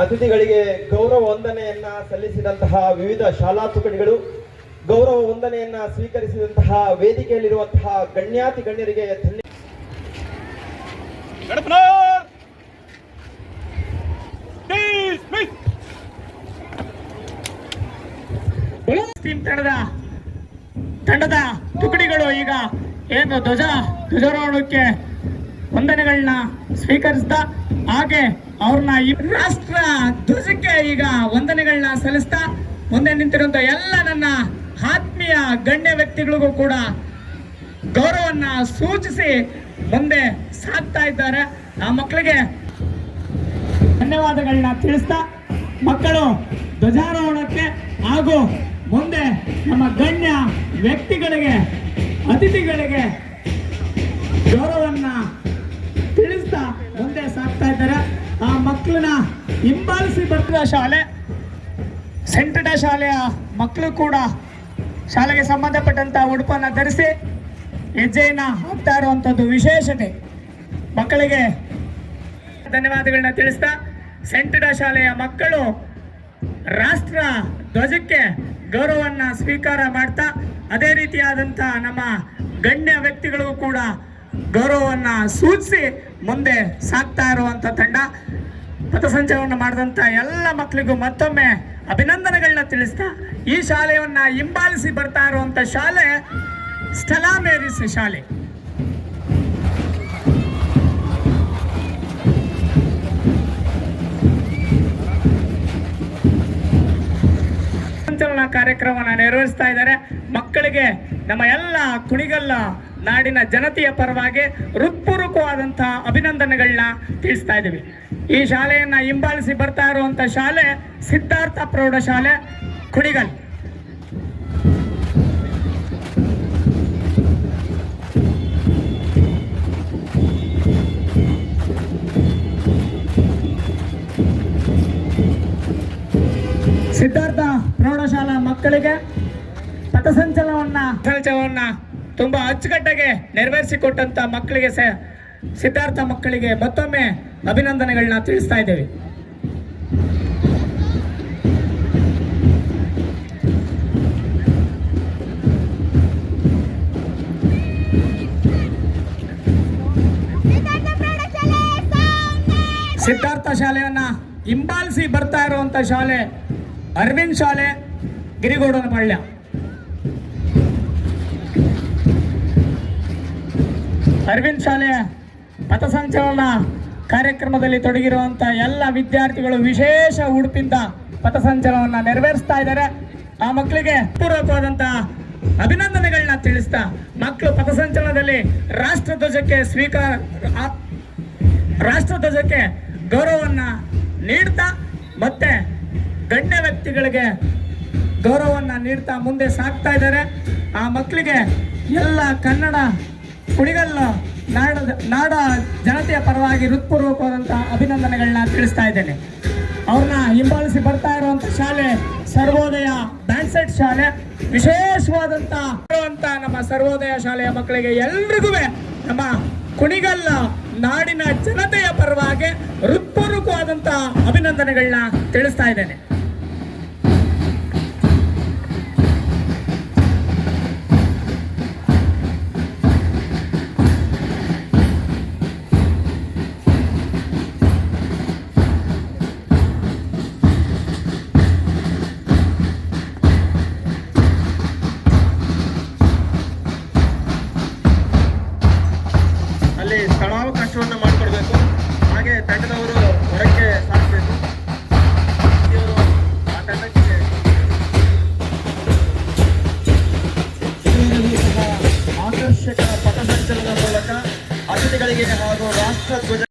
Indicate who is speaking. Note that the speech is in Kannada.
Speaker 1: ಅತಿಥಿಗಳಿಗೆ ಗೌರವ ವಂದನೆಯನ್ನ ಸಲ್ಲಿಸಿದಂತಹ ವಿವಿಧ ಶಾಲಾ ತುಕಡಿಗಳು ಗೌರವ ವಂದನೆಯನ್ನ ಸ್ವೀಕರಿಸಿದಂತಹ ವೇದಿಕೆಯಲ್ಲಿರುವಂತಹ ಗಣ್ಯಾತಿ ಗಣ್ಯರಿಗೆ ಧನ್ಯ
Speaker 2: ತಂಡದ ತುಕಡಿಗಳು ಈಗ ಏನು ಧ್ವಜ ಧ್ವಜಾರೋಹಣಕ್ಕೆ ವಂದನೆಗಳನ್ನ ಸ್ವೀಕರಿಸ್ತಾ, ಹಾಗೆ ಅವ್ರನ್ನ ರಾಷ್ಟ್ರ ಧ್ವಜಕ್ಕೆ ಈಗ ವಂದನೆಗಳನ್ನ ಸಲ್ಲಿಸ್ತಾ, ಮುಂದೆ ನಿಂತಿರುವಂತ ಎಲ್ಲ ನನ್ನ ಆತ್ಮೀಯ ಗಣ್ಯ ವ್ಯಕ್ತಿಗಳಿಗೂ ಕೂಡ ಗೌರವನ್ನ ಸೂಚಿಸಿ ಮುಂದೆ ಸಾಕ್ತಾ ಇದ್ದಾರೆ. ಆ ಮಕ್ಕಳಿಗೆ ಧನ್ಯವಾದಗಳನ್ನ ತಿಳಿಸ್ತಾ, ಮಕ್ಕಳು ಧ್ವಜಾರೋಹಣಕ್ಕೆ ಹಾಗೂ ಮುಂದೆ ನಮ್ಮ ಗಣ್ಯ ವ್ಯಕ್ತಿಗಳಿಗೆ, ಅತಿಥಿಗಳಿಗೆ ಶಾಲೆ ಸೆಂಟ್ರಡ ಶಾಲೆಯ ಮಕ್ಕಳು ಕೂಡ ಶಾಲೆಗೆ ಸಂಬಂಧಪಟ್ಟಂಥ ಉಡುಪನ್ನು ಧರಿಸಿ ಹೆಜ್ಜೆಯನ್ನು ಹಾಕ್ತಾ ಇರುವಂಥದ್ದು ವಿಶೇಷತೆ. ಮಕ್ಕಳಿಗೆ ಧನ್ಯವಾದಗಳನ್ನ ತಿಳಿಸ್ತಾ ಸೆಂಟ್ರಡ ಶಾಲೆಯ ಮಕ್ಕಳು ರಾಷ್ಟ್ರ ಧ್ವಜಕ್ಕೆ ಗೌರವವನ್ನು ಸ್ವೀಕಾರ ಮಾಡ್ತಾ, ಅದೇ ರೀತಿಯಾದಂಥ ನಮ್ಮ ಗಣ್ಯ ವ್ಯಕ್ತಿಗಳಿಗೂ ಕೂಡ ಗೌರವವನ್ನು ಸೂಚಿಸಿ ಮುಂದೆ ಸಾಕ್ತಾ ಇರುವಂಥ ತಂಡ. ಪಥಸಂಚಲನವನ್ನು ಮಾಡಿದಂಥ ಎಲ್ಲ ಮಕ್ಕಳಿಗೂ ಮತ್ತೊಮ್ಮೆ ಅಭಿನಂದನೆಗಳನ್ನ ತಿಳಿಸ್ತಾ ಈ ಶಾಲೆಯನ್ನ ಹಿಂಬಾಲಿಸಿ ಬರ್ತಾ ಇರುವಂಥ ಶಾಲೆ ಸ್ಥಳ ಮೇರಿಸಿ ಶಾಲೆ ಸಂಚಲನ ಕಾರ್ಯಕ್ರಮವನ್ನು ನೆರವೇರಿಸ್ತಾ ಇದ್ದಾರೆ. ಮಕ್ಕಳಿಗೆ ನಮ್ಮ ಎಲ್ಲ ಕುಣಿಗಲ್ಲ ನಾಡಿನ ಜನತೆಯ ಪರವಾಗಿ ಹೃತ್ಪೂರ್ವಕವಾದಂತಹ ಅಭಿನಂದನೆಗಳನ್ನ ತಿಳಿಸ್ತಾ ಇದ್ದೀವಿ. ಈ ಶಾಲೆಯನ್ನ ಹಿಂಬಾಲಿಸಿ ಬರ್ತಾ ಇರುವಂತ ಶಾಲೆ ಸಿದ್ಧಾರ್ಥ ಪ್ರೌಢಶಾಲೆ, ಕುಣಿಗಲ್. ಸಿದ್ಧಾರ್ಥ ಪ್ರೌಢಶಾಲಾ ಮಕ್ಕಳಿಗೆ ಪಥಸಂಚಲನವನ್ನ ಸಂಚಲನವನ್ನ ತುಂಬಾ ಅಚ್ಚುಕಟ್ಟಾಗಿ ನೆರವೇರಿಸಿಕೊಟ್ಟಂತ ಮಕ್ಕಳಿಗೆ ಸಿದ್ಧಾರ್ಥ ಮಕ್ಕಳಿಗೆ ಮತ್ತೊಮ್ಮೆ ಅಭಿನಂದನೆಗಳನ್ನ ತಿಳಿಸ್ತಾ ಇದ್ದೇವೆ. ಸಿದ್ಧಾರ್ಥ ಶಾಲೆಯನ್ನ ಹಿಂಬಾಲಿಸಿ ಬರ್ತಾ ಇರುವಂತ ಶಾಲೆ ಅರವಿಂದ್ ಶಾಲೆ, ಗಿರಿಗೋಡನ ಪಾಳ್ಯ. ಅರವಿಂದ್ ಶಾಲೆಯ ಪಥಸಂಚಲನ ಕಾರ್ಯಕ್ರಮದಲ್ಲಿ ತೊಡಗಿರುವಂಥ ಎಲ್ಲ ವಿದ್ಯಾರ್ಥಿಗಳು ವಿಶೇಷ ಉಡುಪಿಂದ ಪಥಸಂಚಲನವನ್ನು ನೆರವೇರಿಸ್ತಾ ಇದ್ದಾರೆ. ಆ ಮಕ್ಕಳಿಗೆ ಪೂರ್ವಕವಾದಂತಹ ಅಭಿನಂದನೆಗಳನ್ನ ತಿಳಿಸ್ತಾ ಮಕ್ಕಳು ಪಥಸಂಚಲನದಲ್ಲಿ ರಾಷ್ಟ್ರಧ್ವಜಕ್ಕೆ ಸ್ವೀಕಾರ ರಾಷ್ಟ್ರಧ್ವಜಕ್ಕೆ ಗೌರವವನ್ನು ನೀಡ್ತಾ ಮತ್ತೆ ಗಣ್ಯ ವ್ಯಕ್ತಿಗಳಿಗೆ ಗೌರವವನ್ನು ನೀಡ್ತಾ ಮುಂದೆ ಸಾಗ್ತಾ ಇದ್ದಾರೆ. ಆ ಮಕ್ಕಳಿಗೆ ಎಲ್ಲ ಕನ್ನಡ ಕುಣಿಗಲ್ಲು ನಾಡ ನಾಡ ಜನತೆಯ ಪರವಾಗಿ ಹೃತ್ಪೂರ್ವಕವಾದಂತಹ ಅಭಿನಂದನೆಗಳನ್ನ ತಿಳಿಸ್ತಾ ಇದ್ದೇನೆ. ಅವ್ರನ್ನ ಹಿಂಬಾಲಿಸಿ ಬರ್ತಾ ಇರುವಂತ ಶಾಲೆ, ಸರ್ವೋದಯ ಬ್ಯಾನ್ಸೆಟ್ ಶಾಲೆ, ವಿಶೇಷವಾದಂತ ನಮ್ಮ ಸರ್ವೋದಯ ಶಾಲೆಯ ಮಕ್ಕಳಿಗೆ ಎಲ್ರಿಗೂ ನಮ್ಮ ಕುಣಿಗಲ್ಲ ನಾಡಿನ ಜನತೆಯ ಪರವಾಗಿ ಹೃತ್ಪೂರ್ವಕವಾದಂತಹ ಅಭಿನಂದನೆಗಳನ್ನ ತಿಳಿಸ್ತಾ ಇದ್ದೇನೆ.
Speaker 1: ಸಹ ಪಥಸಂಚಲನ ಮೂಲಕ ಅತಿಥಿಗಳಿಗೆ ಹಾಗೂ ರಾಷ್ಟ್ರ ಧ್ವಜ